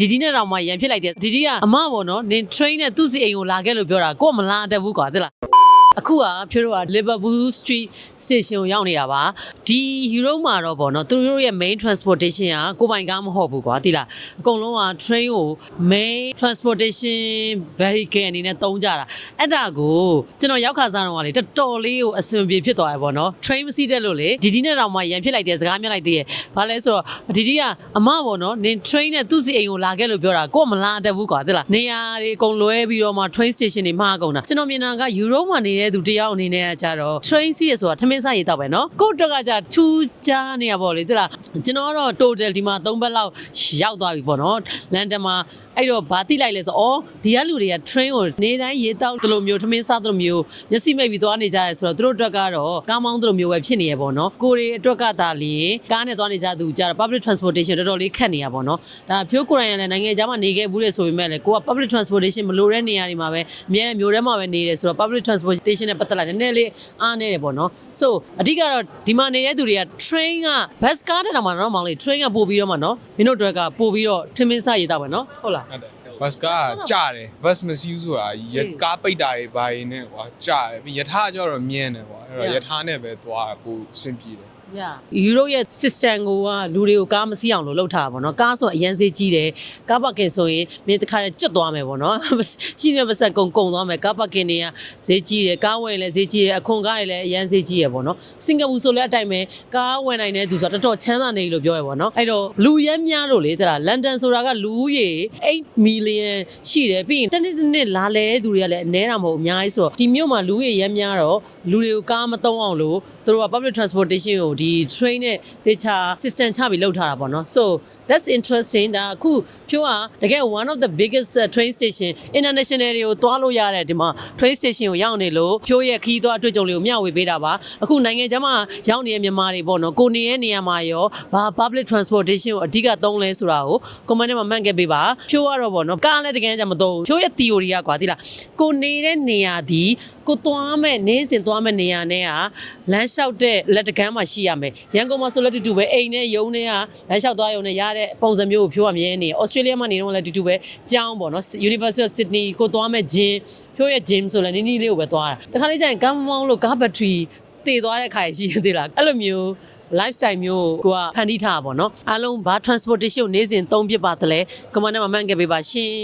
ဒီဒီနဲ့တော့မှရန်ဖြစ်လိုက်တယ်ဒီဒီကအမပေါ့နော်နင် train နဲ့သူ့စီအိမ်ကိုလာခဲ့လို့ပြောတာကိုကမလာတတ်ဘူးကွာသိလား အခုကဖြိုးတို့က Liverpool Street Station ကိုရောက်နေတာပါဒီ Euro မှာတော့ပေါ့နော်သူတို့ရဲ့ main transportation ကကိုယ်ပိုင်ကားမဟုတ်ဘူးကွာသိလားအကုန်လုံးက train ကို main transportation vehicle အနေနဲ့သုံးကြတာအဲ့ဒါကိုကျွန်တော်ရောက်ခါစားတော့ကလေတော်တော်လေးကိုအဆင်ပြေဖြစ်သွားရပေါ့နော် train မစီးတတ်လို့လေဒီဒီနဲ့တော့မှရန်ဖြစ်လိုက်တဲ့စကားမြတ်လိုက်သေးရဲ့ဘာလဲဆိုတော့ဒီဒီကအမပေါ့နော်နင် train နဲ့သူ့စီအိမ်ကိုလာခဲ့လို့ပြောတာကိုကမလာတတ်ဘူးကွာသိလားနေရာတွေအကုန်လွဲပြီးတော့မှ train station တွေမှားကုန်တာကျွန်တော်မြင်တာက Europe မှာနေတဲ့သူတယောက်အနေနဲ့ကကြတော့ train စီးရဆိုတာထမင်းစားရတော့ပဲနော်ကို့တော့ကကြထူးခြားနေရပေါ့လေသိလားကျွန်တော်ကတော့ total ဒီမှာ3ဘက်လောက်ရောက်သွားပြီပေါ့နော်လန်ဒန်မှာအဲ့တော့ဘာတိလိုက်လဲဆိုတော့ဒီကလူတွေက train ကိုနေတိုင်းရေတောက်တလို့မျိုးထမင်းစားတလို့မျိုးမျက်စိမိတ်ပြီးသွားနေကြရဲဆိုတော့သူတို့အတွက်ကတော့ကားမောင်းတလို့မျိုးပဲဖြစ်နေရပေါ့နော်ကိုရီအတွက်ကသာလျင်ကားနဲ့သွားနေကြသူကြတော့ public transportation တော်တော်လေးခက်နေရပေါ့နော်ဒါဖြိုးကိုရိုင်းရလည်းနိုင်ငံခြားမှာနေခဲ့ဘူးလေဆိုပေမဲ့လည်းကိုက public transportation မလိုတဲ့နေရာတွေမှာပဲအများနဲ့မျိုးထဲမှာပဲနေတယ်ဆိုတော့ public transportation နဲ့ပတ်သက်လာနည်းနည်းလေးအားနေတယ်ပေါ့နော် so အဓိကတော့ဒီမှာနေတဲ့သူတွေက train က bus ကားတဲ့တော့မှာနော်မောင်လေး train ကပို့ပြီးတော့မှာနော်မင်းတို့အတွက်ကပို့ပြီးတော့ထမင်းစားရတာပဲနော်ဟုတ်လားဟုတ်တယ်ဘတ်ကားကြာတယ်ဘတ်မစီးဘူးဆိုတာရကားပိတ်တာတွေဘာရင်းနဲ့ကွာကြာတယ်ပြီးယထာကျတော့မြင်းတယ်ကွာအဲ့တော့ယထာနဲ့ပဲသွားပို့အဆင်ပြေတယ် Yeah. Euro ရဲ့ system ကိုကလူတွေကိုကားမစီးအောင်လို့လုပ်ထားတာပေါ့နော်။ကားဆိုအရင်စေးကြီးတယ်။ကားပါကင်ဆိုရင်မင်းတစ်ခါတည်းကျွတ်သွားမယ်ပေါ့နော်။ရှိနေပါစက်ကုံကုံသွားမယ်။ကားပါကင်တွေကဈေးကြီးတယ်။ကားဝယ်လည်းဈေးကြီးတယ်။အခွန်ကားတွေလည်းအရင်စေးကြီးရပေါ့နော်။စင်ကာပူဆိုလည်းအတိုင်းပဲကားဝယ်နိုင်တဲ့သူဆိုတာတော်တော်ချမ်းသာနေလို့ပြောရပေါ့နော်။အဲ့တော့လူရဲများလို့လေတဲ့လားလန်ဒန်ဆိုတာကလူဦးရေ8 million ရှိတယ်ပြီးရင်တစ်နေ့တစ်နေ့လာလဲသူတွေကလည်းအနည်းတာမဟုတ်အများကြီးဆိုတော့ဒီမြို့မှာလူဦးရေရဲများတော့လူတွေကိုကားမသုံးအောင်လို့သူတို့က public transportation ကိုဒီ train နဲ့တေချာ system ချပြီးလုပ်ထားတာပေါ့နော် so that's interesting ဒါအခုဖြိုးကတကယ် one of the biggest uh, train station international တွေကိုတွားလို့ရတဲ့ဒီမှာ train station ကိုရောက်နေလို့ဖြိုးရဲ့ခီးသွားအတွေ့အကြုံလေးကိုမျှဝေပေးတာပါအခုနိုင်ငံခြားမှာရောက်နေတဲ့မြန်မာတွေပေါ့နော်ကိုနေရဲ့နေရာမှာရောဘာ public transportation ကိုအဓိကသုံးလဲဆိုတာကို comment ထဲမှာမှတ်ခဲ့ပေးပါဖြိုးကတော့ပေါ့နော်ကားလည်းတကယ်ကြမသုံးဘူးဖြိုးရဲ့ theory ကကွာသိလားကိုနေတဲ့နေရာဒီကိုသွားမဲ့နေစဉ်သွားမဲ့နေရာနဲ့ကလမ်းလျှောက်တဲ့လက်တကမ်းမှာရှိရမယ်ရန်ကုန်မှာဆိုလည်းတူတူပဲအိမ်နဲ့ယုံနဲ့ကလမ်းလျှောက်သွားယုံနဲ့ရတဲ့ပုံစံမျိုးကိုဖြိုးရမြဲနေဩစတြေးလျမှာနေတော့လည်းတူတူပဲကျောင်းပေါ့နော် University of Sydney ကိုသွားမဲ့ gym ဖြိုးရဲ့ gym ဆိုလည်းနီးနီးလေးကိုပဲသွားတာတခါလေးကျရင်ကားမောင်းလို့ကားဘက်ထရီတည်သွားတဲ့ခါရရှိရသေးလားအဲ့လိုမျိုး lifestyle မျိုးကိုကဖန်တီးထားတာပေါ့နော်အားလုံးဘာ transportation ကိုနေ့စဉ်သုံးဖြစ်ပါသလဲ comment ထဲမှာမှတ်ခဲ့ပေးပါရှင်